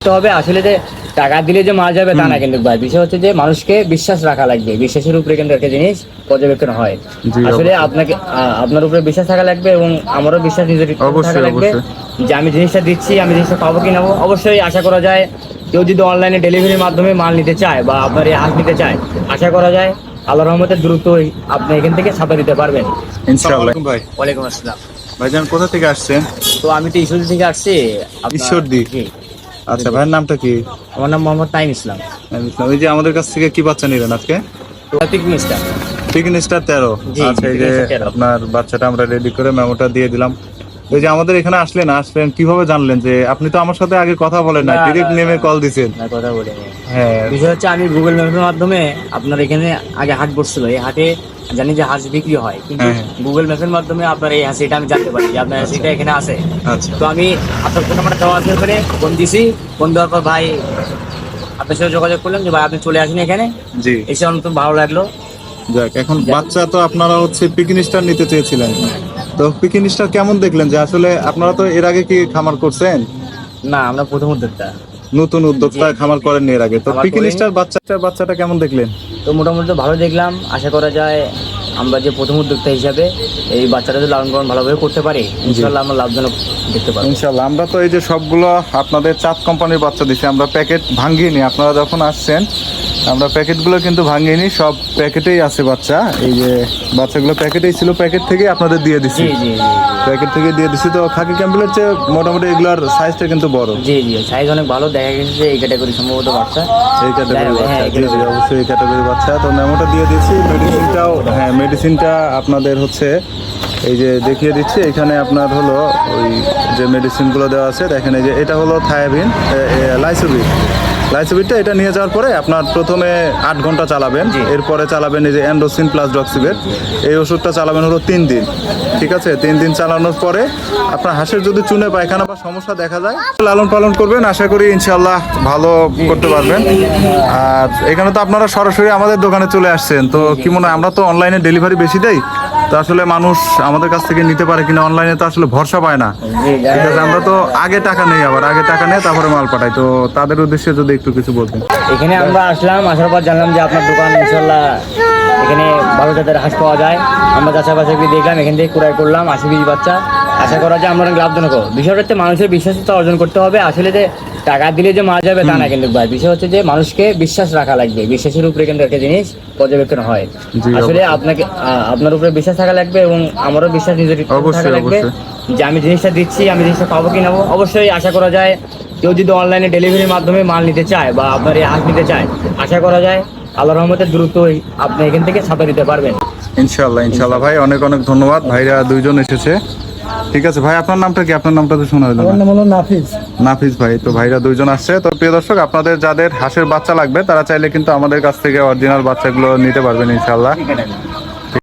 করতে হবে আসলে যে টাকা দিলে যে মারা যাবে তা না কিন্তু ভাই। বিষয় হচ্ছে যে মানুষকে বিশ্বাস রাখা লাগবে। বিশ্বাসের উপরে কিন্তু একটা জিনিস পর্যবেক্ষণ হয়। আসলে আপনাকে আপনার উপরে বিশ্বাস থাকা লাগবে এবং আমারও বিশ্বাস নিজের থাকা লাগবে যে আমি জিনিসটা দিচ্ছি আমি জিনিসটা পাবো কি নেব অবশ্যই আশা করা যায় কেউ যদি অনলাইনে ডেলিভারির মাধ্যমে মাল নিতে চায় বা আপনার এই হাত নিতে চায় আশা করা যায় আল্লাহ রহমতের দ্রুতই আপনি এখান থেকে ছাপা দিতে পারবেন। ইনশাআল্লাহ। ভাই। ওয়ালাইকুম আসসালাম। ভাইজান কোথা থেকে আসছেন? তো আমি তো ঈশ্বরদী থেকে আসছি। ঈশ্বরদী? জি। আচ্ছা ভাইয়ের নামটা কি? আমার নাম মোহাম্মদ তাইম ইসলাম। ওই যে আমাদের কাছ থেকে কি বাচ্চা নিলেন আজকে? পিকনিক স্টার পিকনিক স্টার তেরো। আচ্ছা এই যে Chicken Star 13 আপনার বাচ্চাটা আমরা রেডি করে মেমোটা দিয়ে দিলাম। ওই যে আমাদের এখানে আসলেন আসলেন কীভাবে জানলেন যে আপনি তো আমার সাথে আগে কথা বলেন না ডিরেক্ট নেমে কল দিছেন। না কথা বলে হ্যাঁ। বিষয় হচ্ছে আমি গুগল ম্যাপের মাধ্যমে আপনার এখানে আগে হাট বসছিল। এই হাটে জানি যে হাঁস বিক্রি হয় কিন্তু হ্যাঁ, হ্যাঁ। গুগল ম্যাপের মাধ্যমে আপনার এই হাসিটা আমি জানতে পারি যে আপনার হাসিটা এখানে আছে। আচ্ছা। তো আমি আপনার ফোন নাম্বারটা দেওয়া আছে ওখানে ফোন দিছি। ফোন দেওয়ার পর ভাই আপনার সাথে যোগাযোগ করলাম যে ভাই আপনি চলে আসেন এখানে। জি। এসে অনেক ভালো লাগল। যাক এখন বাচ্চা তো আপনারা হচ্ছে পিকিন স্টার নিতে চেয়েছিলেন। তো স্টার কেমন দেখলেন? যে আসলে আপনারা তো এর আগে কি খামার করছেন? না আমরা প্রথম উদ্যোক্তা। নতুন উদ্যোক্তা খামার করেননি এর আগে। তো পিকিন করিনি। বাচ্চাটা বাচ্চাটা কেমন দেখলেন? তো মোটামুটি ভালো দেখলাম। আশা করা যায় আমরা যে প্রথম উদ্যোক্তা হিসাবে এই বাচ্চাটা যদি লালন পালন ভালোভাবে করতে পারি ইনশাল্লাহ আমরা লাভজনক দেখতে পারব। ইনশাল্লাহ। আমরা তো এই যে সবগুলো আপনাদের চাঁদ কোম্পানির বাচ্চা দিচ্ছি আমরা প্যাকেট ভাঙিনি আপনারা যখন আসছেন আমরা প্যাকেটগুলো কিন্তু ভাঙিনি সব প্যাকেটেই আছে বাচ্চা। এই যে বাচ্চাগুলো প্যাকেটেই ছিল প্যাকেট থেকে আপনাদের দিয়ে জি প্যাকেট থেকে দিয়ে দিচ্ছি তো খাকি ক্যাম্পেলের চেয়ে মোটামুটি এগুলোর সাইজটা কিন্তু বড়। জি জি সাইজ অনেক ভালো দেখা গেছে যে এই ক্যাটাগরি সম্ভবত বাচ্চা। এই ক্যাটাগরি হ্যাঁ, বাচ্চা জি জি অবশ্যই এই ক্যাটাগরি বাচ্চা। তো মেমোটা দিয়ে দিচ্ছি মেডিসিনটাও হ্যাঁ মেডিসিনটা আপনাদের হচ্ছে এই যে দেখিয়ে দিচ্ছি এখানে আপনার হলো ওই যে মেডিসিনগুলো দেওয়া আছে। দেখেন এই যে এটা হলো থায়াবিন লাইসোবিট লাইসোবিটটা এটা নিয়ে যাওয়ার পরে আপনার প্রথমে আট ঘণ্টা চালাবেন। এরপরে চালাবেন এই যে অ্যান্ডোসিন প্লাস ডক্সিবেট। এই ওষুধটা চালাবেন হলো তিন দিন ঠিক আছে? তিন দিন চালানোর পরে আপনার হাঁসের যদি চুনে পায়খানা বা সমস্যা দেখা যায় লালন পালন করবেন আশা করি ইনশাল্লাহ ভালো করতে পারবেন। আর এখানে তো আপনারা সরাসরি আমাদের দোকানে চলে আসছেন তো কি মনে হয় আমরা তো অনলাইনে ডেলিভারি বেশি দেই? তো আসলে মানুষ আমাদের কাছ থেকে নিতে পারে কিনা অনলাইনে তো আসলে ভরসা পায় না। ঠিক আছে, আমরা তো আগে টাকা নেই আবার, আগে টাকা নেই, তারপরে মাল পাঠাই। তো তাদের উদ্দেশ্যে যদি একটু কিছু বলতেন। এখানে আমরা আসলাম, আসার পর জানলাম যে আপনার দোকান ইনশাল্লাহ এখানে ভালো জাতের হাঁস পাওয়া যায়। আমরা বাছাই দেখলাম, এখান থেকে ক্রয় করলাম, আশি বিশ বাচ্চা। আশা করা যায় আমরা অনেক লাভজনক। বিষয়টা হচ্ছে মানুষের বিশ্বাসটা অর্জন করতে হবে। আসলে যে টাকা দিলে যে মারা যাবে তা না কিন্তু ভাই বিষয় হচ্ছে যে মানুষকে বিশ্বাস রাখা লাগবে। বিশ্বাসের উপরে কিন্তু একটা জিনিস পর্যবেক্ষণ হয়। আসলে আপনাকে আপনার উপরে বিশ্বাস থাকা লাগবে এবং আমারও বিশ্বাস নিজের থাকা লাগবে যে আমি জিনিসটা দিচ্ছি আমি জিনিসটা পাবো কি নেব অবশ্যই আশা করা যায় কেউ যদি অনলাইনে ডেলিভারির মাধ্যমে মাল নিতে চায় বা আপনার এই হাঁস নিতে চায় আশা করা যায় আল্লাহ রহমতের দ্রুতই আপনি এখান থেকে ছাপা দিতে পারবেন। ইনশাল্লাহ ইনশাল্লাহ ভাই অনেক অনেক ধন্যবাদ। ভাইরা দুইজন এসেছে। ঠিক আছে ভাই আপনার নামটা কি? আপনার নামটা তো শোনা হলো না। নাম হলো নাফিজ। নাফিস ভাই তো ভাইরা দুইজন আসছে। তো প্রিয় দর্শক আপনাদের যাদের হাঁসের বাচ্চা লাগবে তারা চাইলে কিন্তু আমাদের কাছ থেকে অরিজিনাল বাচ্চাগুলো নিতে পারবেন ইনশাল্লাহ